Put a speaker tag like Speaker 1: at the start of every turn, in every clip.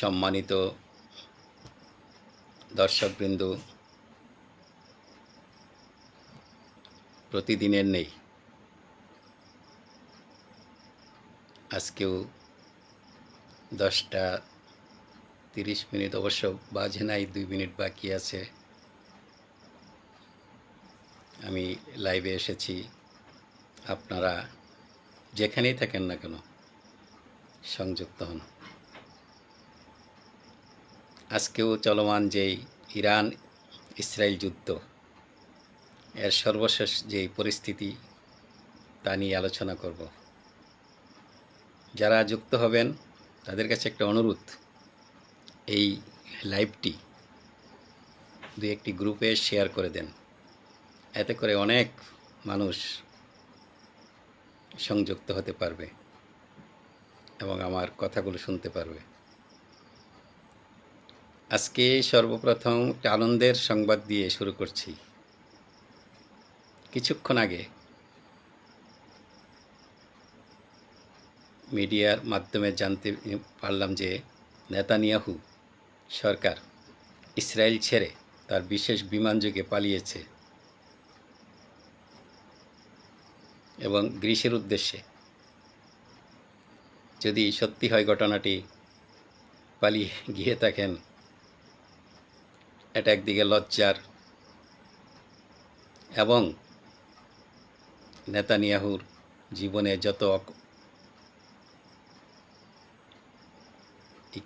Speaker 1: সম্মানিত দর্শকবৃন্দ, প্রতিদিনের নেই। আজকেও দশটা তিরিশ মিনিট, অবশ্য বাজে নাই, দুই মিনিট বাকি আছে। আমি লাইভে এসেছি। আপনারা যেখানেই থাকেন না কেন সংযুক্ত হন। আজকেও চলমান যেই ইরান ইসরায়েল যুদ্ধ, এর সর্বশেষ যেই পরিস্থিতি তা নিয়ে আলোচনা করব। যারা যুক্ত হবেন, তাদের কাছে একটা অনুরোধ, এই লাইভটি দু একটি গ্রুপে শেয়ার করে দেন। এতে করে অনেক মানুষ সংযুক্ত হতে পারবে এবং আমার কথাগুলো শুনতে পারবে। আজকে সর্বপ্রথম একটা আনন্দের সংবাদ দিয়ে শুরু করছি। কিছুক্ষণ আগে মিডিয়ার মাধ্যমে জানতে পারলাম যে নেতানিয়াহু সরকার ইসরায়েল ছেড়ে তার বিশেষ বিমান বিমানযোগে পালিয়েছে এবং গ্রীসের উদ্দেশ্যে। যদি সত্যি হয় ঘটনাটি, পালিয়ে গিয়ে থাকেন এটা একদিকে লজ্জার। এবং নেতানিয়াহুর জীবনে যত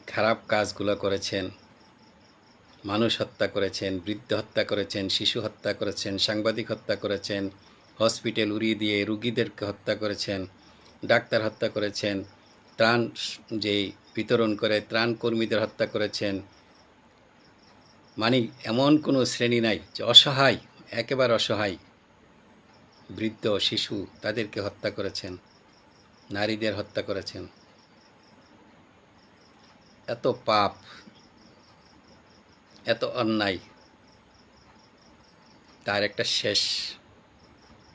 Speaker 1: খারাপ কাজগুলো করেছেন, মানুষ হত্যা করেছেন, বৃদ্ধ হত্যা করেছেন, শিশু হত্যা করেছেন, সাংবাদিক হত্যা করেছেন, হসপিটাল উড়িয়ে দিয়ে রুগীদেরকে হত্যা করেছেন, ডাক্তার হত্যা করেছেন, ত্রাণ স- যে বিতরণ করে ত্রাণ কর্মীদের হত্যা করেছেন মানে এমন কোনো শ্রেণি নাই যে অসহায়, একেবারে অসহায়। বৃদ্ধ, শিশু তাদেরকে হত্যা করেছেন, নারীদের হত্যা করেছেন। এত পাপ, এত অন্যায়, তার একটা শেষ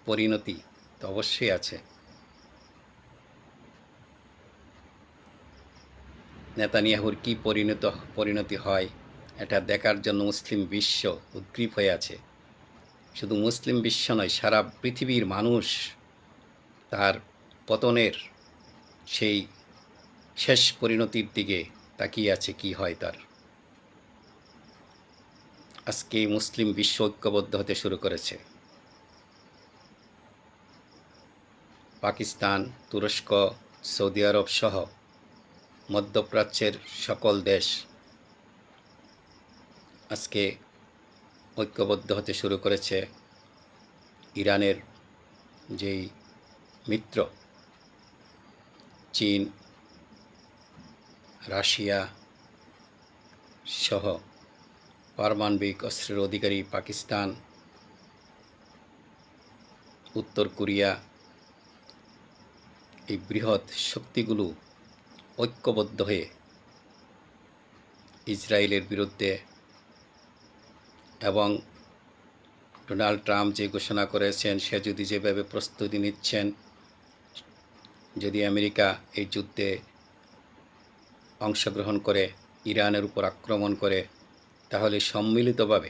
Speaker 1: পরিণতি তো অবশ্যই আছে। নেতানিয়াহুর কি পরিণত, পরিণতি হয়? এটা দেখার জন্য মুসলিম বিশ্ব উদ্গ্রীব হয়ে আছে। শুধু মুসলিম বিশ্ব নয়, সারা পৃথিবীর মানুষ তার পতনের সেই শেষ পরিণতির দিকে তাকিয়ে আছে, কি হয় তার। আজকে মুসলিম বিশ্ব ঐক্যবদ্ধ হতে শুরু করেছে। পাকিস্তান, তুরস্ক, সৌদি আরব সহ মধ্যপ্রাচ্যের সকল দেশ আজকে ঐক্যবদ্ধ হতে শুরু করেছে ইরানের যেই মিত্র, চীন, রাশিয়া সহ পারমাণবিক অস্ত্রের অধিকারী পাকিস্তান, উত্তর কোরিয়া, এই বৃহৎ শক্তিগুলো ঐক্যবদ্ধ হয়ে ইসরায়েলের বিরুদ্ধে এবং ডোনাল্ড ট্রাম্প যে ঘোষণা করেছেন, সে যদি যেভাবে প্রস্তুতি নিচ্ছেন, যদি আমেরিকা এই যুদ্ধে অংশগ্রহণ করে, ইরানের উপর আক্রমণ করে, তাহলে সম্মিলিতভাবে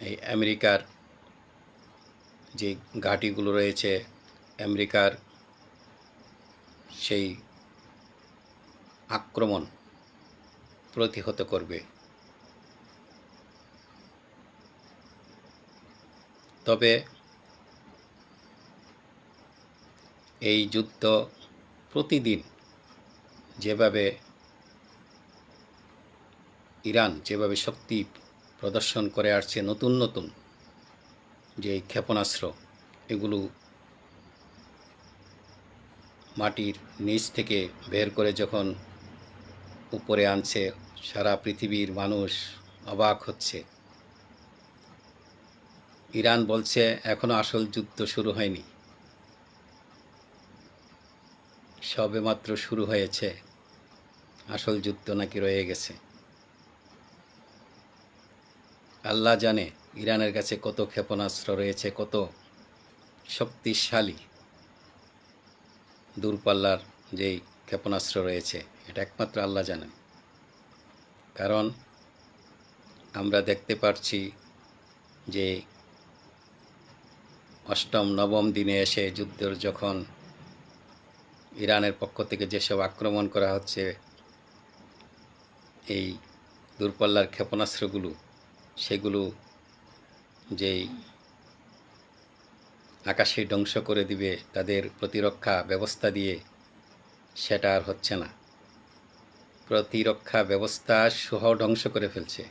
Speaker 1: এই আমেরিকার যে ঘাঁটিগুলো রয়েছে, আমেরিকার সেই আক্রমণ প্রতিহত করবে। তবে এই যুদ্ধ প্রতিদিন যেভাবে ইরান যেভাবে শক্তি প্রদর্শন করে আসছে, নতুন নতুন যে ক্ষেপণাস্ত্র, এগুলো মাটির নিচ থেকে বের করে যখন উপরে আনছে, সারা পৃথিবীর মানুষ অবাক হচ্ছে। ইরান বলছে, এখনও আসল যুদ্ধ শুরু হয়নি। সবেমাত্র শুরু হয়েছে। আসল যুদ্ধ নাকি রয়ে গেছে। আল্লাহ জানে ইরানের কাছে কত ক্ষেপণাস্ত্র রয়েছে, কত শক্তিশালী দূরপাল্লার যেই ক্ষেপণাস্ত্র রয়েছে, এটা একমাত্র আল্লাহ জানেন। কারণ আমরা দেখতে পাচ্ছি যে অষ্টম, নবম দিনে এসে যুদ্ধের যখন ইরানের পক্ষ থেকে যেসব আক্রমণ করা হচ্ছে, এই দূরপাল্লার ক্ষেপণাস্ত্রগুলো, সেগুলো যেই আকাশে ধ্বংস করে দিবে, তাদের প্রতিরক্ষা ব্যবস্থা দিয়ে সেটা আর হচ্ছে না। প্রতিরক্ষা ব্যবস্থা সহ ধ্বংস করে ফেলছে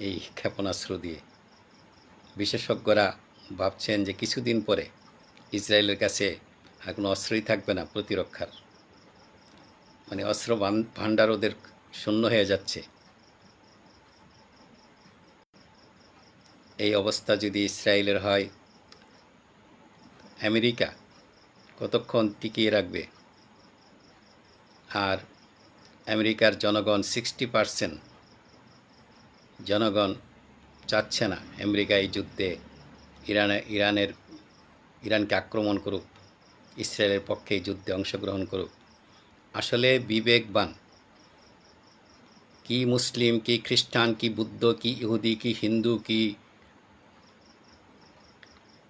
Speaker 1: এই ক্ষেপণাস্ত্র দিয়ে। বিশেষজ্ঞরা ভাবছেন যে কিছুদিন পরে ইসরায়েলের কাছে আর কোনো অস্ত্রই থাকবে না প্রতিরক্ষার। মানে অস্ত্র ভাণ্ডার ওদের শূন্য হয়ে যাচ্ছে। এই অবস্থা যদি ইসরায়েলের হয়, আমেরিকা কতক্ষণ টিকিয়ে রাখবে? আর আমেরিকার জনগণ সিক্সটি পারসেন্ট জনগণ চাচ্ছে না। আমেরিকা এই যুদ্ধে ইরানে, ইরানের, ইরানকে আক্রমণ করুক, ইসরায়েলের পক্ষে এই যুদ্ধে অংশগ্রহণ করুক। আসলে বিবেকবান। কি মুসলিম, কি খ্রিস্টান, কি বুদ্ধ, কি ইহুদি, কি হিন্দু, কি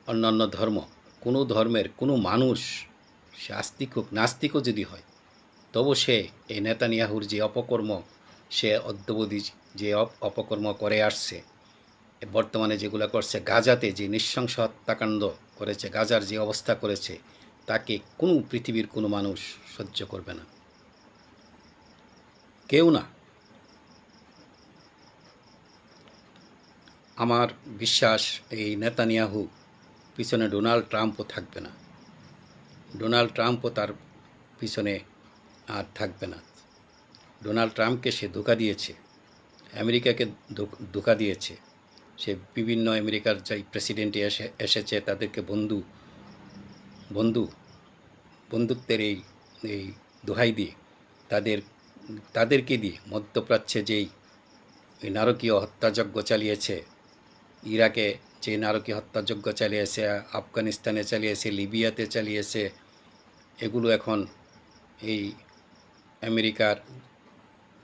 Speaker 1: অন্যান্য ধর্ম, কোনো ধর্মের, কোনো মানুষ সে আস্তিক হোক, নাস্তিকও যদি হয়, তবু সে এই নেতানিয়াহুর যে অপকর্ম, সে অদ্যবধি যে অপ- অপকর্ম করে আসছে বর্তমানে যেগুলো করছে, গাজাতে যে নৃশংস হত্যাকাণ্ড করেছে, গাজার যে অবস্থা করেছে, তাকে কোনো পৃথিবীর কোনো মানুষ সহ্য করবে না। কেউ না। আমার বিশ্বাস, এই নেতানিয়াহু পিছনে ডোনাল্ড ট্রাম্পও থাকবে না। ডোনাল্ড ট্রাম্পও তার পিছনে আর থাকবে না। ডোনাল্ড ট্রাম্পকে সে ধোকা দিয়েছে, আমেরিকাকে ধোকা দিয়েছে। সে বিভিন্ন আমেরিকার যাই প্রেসিডেন্ট এসে, এসেছে, তাদেরকে বন্ধু বন্ধু, বন্ধুত্বের এই এই দোহাই দিয়ে, তাদের, তাদেরকে দিয়ে মধ্যপ্রাচ্যে যেই নারকীয় হত্যাযজ্ঞ চালিয়েছে, ইরাকে যে নারকীয় হত্যাযজ্ঞ চালিয়েছে, আফগানিস্তানে চালিয়েছে, লিবিয়াতে চালিয়েছে, এগুলো এখন এই আমেরিকার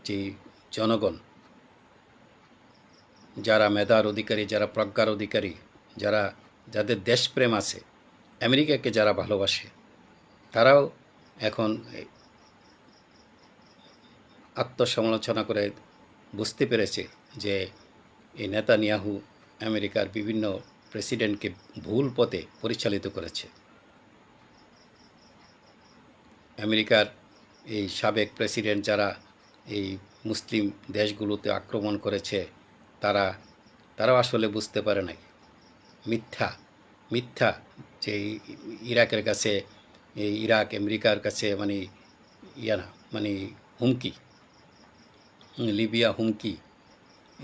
Speaker 1: যে জনগণ যারা মেধার অধিকারী, যারা প্রজ্ঞার অধিকারী, যারা, যাদের দেশপ্রেম আছে, আমেরিকাকে যারা ভালোবাসে, তারাও এখন আত্মসমালোচনা করে বুঝতে পেরেছে যে এই নেতানিয়াহু আমেরিকার বিভিন্ন প্রেসিডেন্টকে ভুল পথে পরিচালিত করেছে। আমেরিকার এই সাবেক প্রেসিডেন্ট যারা এই মুসলিম দেশগুলোতে আক্রমণ করেছে তারা, তারাও আসলে বুঝতে পারে নাই। মিথ্যা মিথ্যা যে ইরাকের কাছে ইরাক, আমেরিকার কাছে মানে ইয়া না মানে হুমকি, লিবিয়া হুমকি,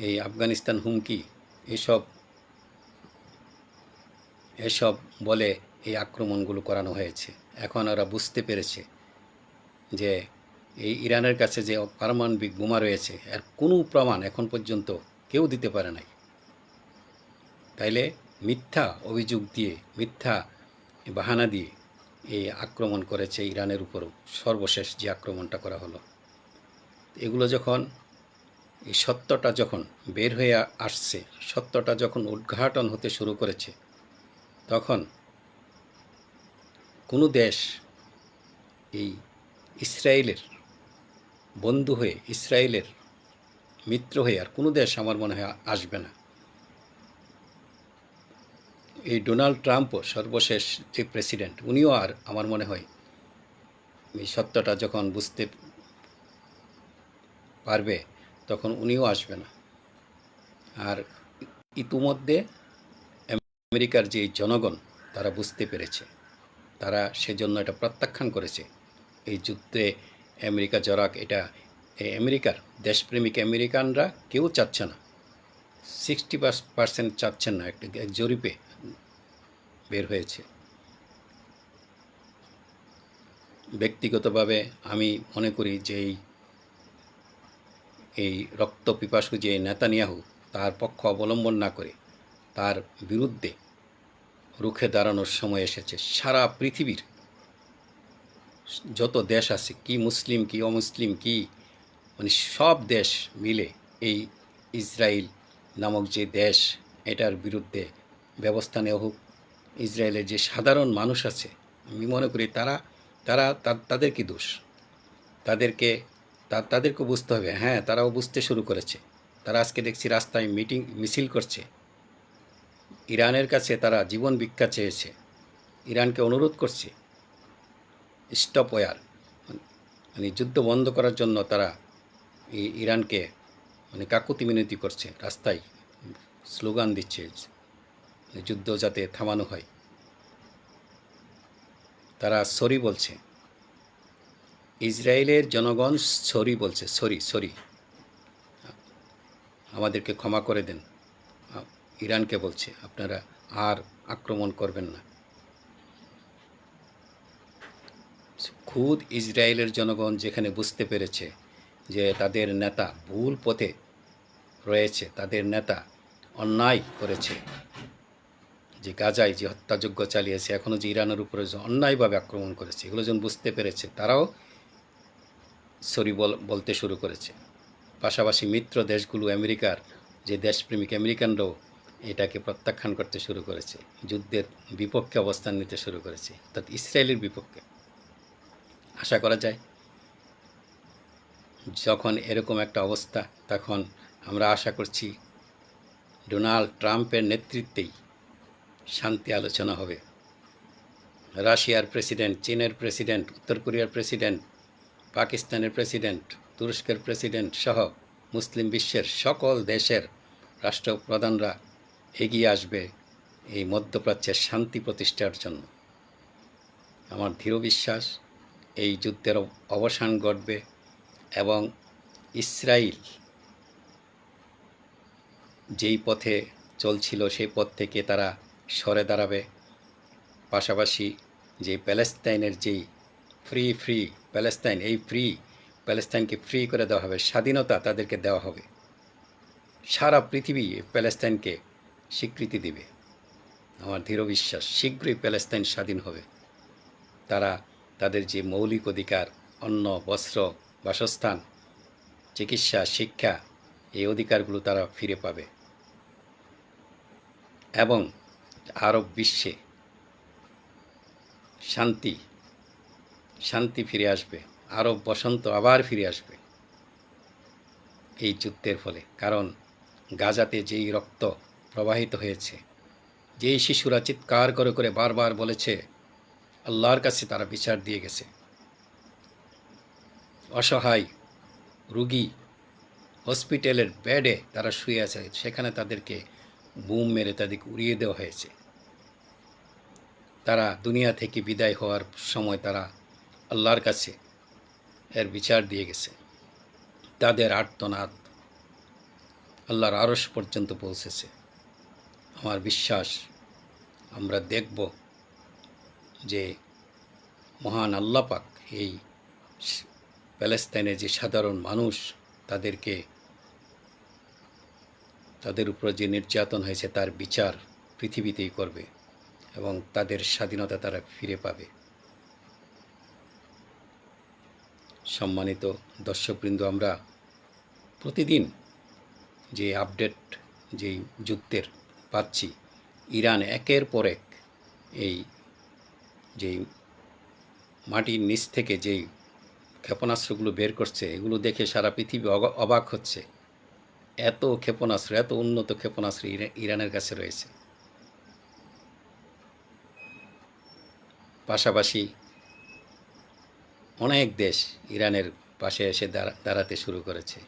Speaker 1: এই আফগানিস্তান হুমকি, এসব এসব বলে এই আক্রমণগুলো করানো হয়েছে। এখন ওরা বুঝতে পেরেছে যে এই ইরানের কাছে যে পারমাণবিক বোমা রয়েছে, এর কোনো প্রমাণ এখন পর্যন্ত কেউ দিতে পারে নাই। তাইলে মিথ্যা অভিযোগ দিয়ে, মিথ্যা বাহানা দিয়ে এই আক্রমণ করেছে ইরানের উপরও সর্বশেষ যে আক্রমণটা করা হলো। এগুলো যখন, এই সত্যটা যখন বের হয়ে আসছে, সত্যটা যখন উদ্ঘাটন হতে শুরু করেছে, তখন কোনো দেশ এই ইসরায়েলের বন্ধু হয়ে, ইসরায়েলের মিত্র হয়ে আর কোনো দেশ আমার মনে হয় আসবে না। এই ডোনাল্ড ট্রাম্পও সর্বশেষ যে প্রেসিডেন্ট, উনিও আর আমার মনে হয় এই সত্যটা যখন বুঝতে পারবে, তখন উনিও আসবে না। আর ইতিমধ্যে আমেরিকার যে জনগণ, তারা বুঝতে পেরেছে, তারা সেজন্য এটা প্রত্যাখ্যান করেছে। এই যুদ্ধে আমেরিকা জড়াক এটা এই আমেরিকার, দেশপ্রেমিক আমেরিকানরা কেউ চাচ্ছে না। সিক্সটি পার্সেন্ট চাচ্ছেন না, একটা জরিপে বের হয়েছে। ব্যক্তিগতভাবে আমি মনে করি যে এই রক্ত পিপাসু যে নেতানিয়াহু, তার পক্ষ অবলম্বন না করে তার বিরুদ্ধে রুখে দাঁড়ানোর সময় এসেছে। সারা পৃথিবীর যত দেশ আছে, কি মুসলিম, কি অমুসলিম, কি মানে সব দেশ মিলে এই ইসরায়েল নামক যে দেশ, এটার বিরুদ্ধে ব্যবস্থা নেওয়া হোক। ইসরায়েলের যে সাধারণ মানুষ আছে, আমি মনে করি তারা তারা তাদের কি দোষ। তাদেরকে তাদেরকে বুঝতে হবে। হ্যাঁ তারাও বুঝতে শুরু করেছে। তারা আজকে দেখছি রাস্তায় মিটিং, মিছিল করছে। ইরানের কাছে তারা জীবন ভিক্ষা চেয়েছে। ইরানকে অনুরোধ করছে। Stop war. মানে যুদ্ধ বন্ধ করার জন্য তারা ইরানকে মানে কাকুতি মিনতি করছে, রাস্তায় স্লোগান দিচ্ছে যুদ্ধ যাতে থামানো হয়। তারা সরি বলছে। ইসরায়েলের জনগণ সরি বলছে, সরি সরি। আমাদেরকে ক্ষমা করে দেন। ইরানকে বলছে, আপনারা আর আক্রমণ করবেন না। খুদ ইসরায়েলের জনগণ যেখানে বুঝতে পেরেছে যে তাদের নেতা ভুল পথে রয়েছে, তাদের নেতা অন্যায় করেছে, যে গাজায় যে হত্যাযজ্ঞ চালিয়েছে এখনও যে ইরানের উপরে যে অন্যায়ভাবে আক্রমণ করেছে, এগুলো যখন বুঝতে পেরেছে, তারাও সরি বল, বলতে শুরু করেছে। পাশাপাশি মিত্র দেশগুলো আমেরিকার যে দেশপ্রেমিক আমেরিকানরাও এটাকে প্রত্যাখ্যান করতে শুরু করেছে, যুদ্ধের বিপক্ষে অবস্থান নিতে শুরু করেছে, অর্থাৎ ইসরায়েলের বিপক্ষে। আশা করা যায় যখন এরকম একটা অবস্থা, তখন আমরা আশা করছি ডোনাল্ড ট্রাম্পের নেতৃত্বেই শান্তি আলোচনা হবে। রাশিয়ার প্রেসিডেন্ট, চীনের প্রেসিডেন্ট, উত্তর কোরিয়ার প্রেসিডেন্ট, পাকিস্তানের প্রেসিডেন্ট, তুরস্কের প্রেসিডেন্ট সহ মুসলিম বিশ্বের সকল দেশের রাষ্ট্রপ্রধানরা এগিয়ে আসবে এই মধ্যপ্রাচ্যের শান্তি প্রতিষ্ঠার জন্য। আমার দৃঢ় বিশ্বাস, এই যুদ্ধের অবসান ঘটবে এবং ইসরায়েল যেই পথে চলছিল সেই পথ থেকে তারা সরে দাঁড়াবে। পাশাপাশি যে প্যালেস্তাইনের যেই ফ্রি ফ্রি প্যালেস্তাইন, এই ফ্রি প্যালেস্তাইনকে ফ্রি করে দেওয়া হবে, স্বাধীনতা তাদেরকে দেওয়া হবে। সারা পৃথিবী প্যালেস্তাইনকে স্বীকৃতি দিবে। আমার দৃঢ় বিশ্বাস, শীঘ্রই প্যালেস্তাইন স্বাধীন হবে। তারা তাদের যে মৌলিক অধিকার, অন্ন, বস্ত্র বাসস্থান, চিকিৎসা, শিক্ষা এই অধিকারগুলো তারা ফিরে পাবে। এবং আরব বিশ্বে শান্তি শান্তি ফিরে আসবে। আরব বসন্ত আবার ফিরে আসবে এই যুদ্ধের ফলে। কারণ গাজাতে যেই রক্ত প্রবাহিত হয়েছে, যেই শিশুরা চিৎকার করে করে বারবার বলেছে, আল্লাহর কাছে তারা বিচার দিয়ে গেছে। অসহায় রুগী হসপিটালের বেডে তারা শুয়ে আছে, সেখানে তাদেরকে বুম মেরে তাদেরকে উড়িয়ে দেওয়া হয়েছে। তারা দুনিয়া থেকে বিদায় হওয়ার সময় তারা আল্লাহর কাছে এর বিচার দিয়ে গেছে। তাদের আর্তনাদ আল্লাহর আরস পর্যন্ত পৌঁছেছে। আমার বিশ্বাস, আমরা দেখব যে মহান আল্লাপাক এই প্যালেস্তাইনের যে সাধারণ মানুষ, তাদেরকে, তাদের উপর যে নির্যাতন হয়েছে, তার বিচার পৃথিবীতেই করবে এবং তাদের স্বাধীনতা তারা ফিরে পাবে। সম্মানিত দর্শকবৃন্দ, আমরা প্রতিদিন যে আপডেট যেই যুদ্ধের পাচ্ছি, ইরান একের পর এক এই যেই মাটির নিচ থেকে যেই ক্ষেপণাস্ত্রগুলো বের করছে, এগুলো দেখে সারা পৃথিবী অবাক হচ্ছে। এত ক্ষেপণাস্ত্র, এত উন্নত ক্ষেপণাস্ত্র ইরানের কাছে রয়েছে। পাশাপাশি অনেক দেশ ইরানের পাশে এসে দাঁড়া- দাঁড়াতে শুরু করেছে।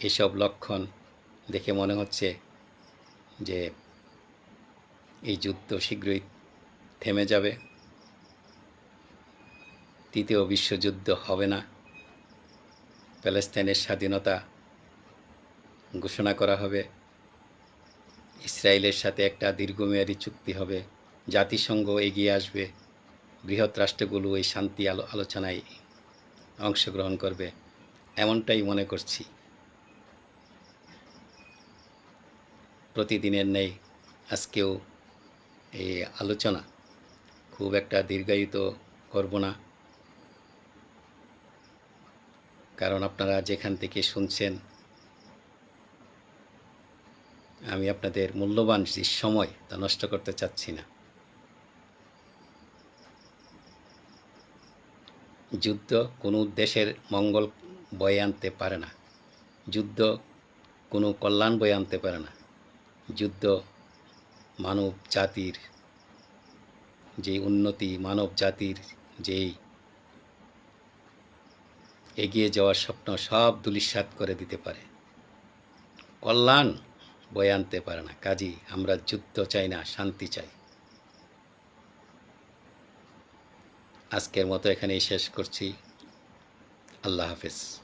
Speaker 1: এসব লক্ষণ দেখে মনে হচ্ছে যে এই যুদ্ধ শীঘ্রই থেমে যাবে। তৃতীয় বিশ্বযুদ্ধ হবে না। প্যালেস্তাইনের স্বাধীনতা ঘোষণা করা হবে। ইসরায়েলের সাথে একটা দীর্ঘমেয়াদী চুক্তি হবে। জাতিসংঘ এগিয়ে আসবে। বৃহৎ রাষ্ট্রগুলো এই শান্তি আলো আলোচনায় অংশগ্রহণ করবে। এমনটাই মনে করছি। প্রতিদিনের নেই আজকেও এই আলোচনা। খুব একটা দীর্ঘায়িত করব না। কারণ আপনারা যেখান থেকে শুনছেন, আমি আপনাদের মূল্যবান যে সময় তা নষ্ট করতে চাচ্ছি না। যুদ্ধ কোনো দেশের মঙ্গল বয়ে আনতে পারে না। যুদ্ধ কোনো কল্যাণ বয়ে আনতে পারে না। যুদ্ধ মানব জাতির, যে উন্নতি মানব জাতির যেই এগিয়ে যাওয়ার স্বপ্ন সব দুলিশাত করে দিতে পারে। কল্যাণ বয়ে আনতে পারে না। কাজী, আমরা যুদ্ধ চাই না, শান্তি চাই। আজকের মতো এখানেই শেষ করছি। আল্লাহ হাফেজ।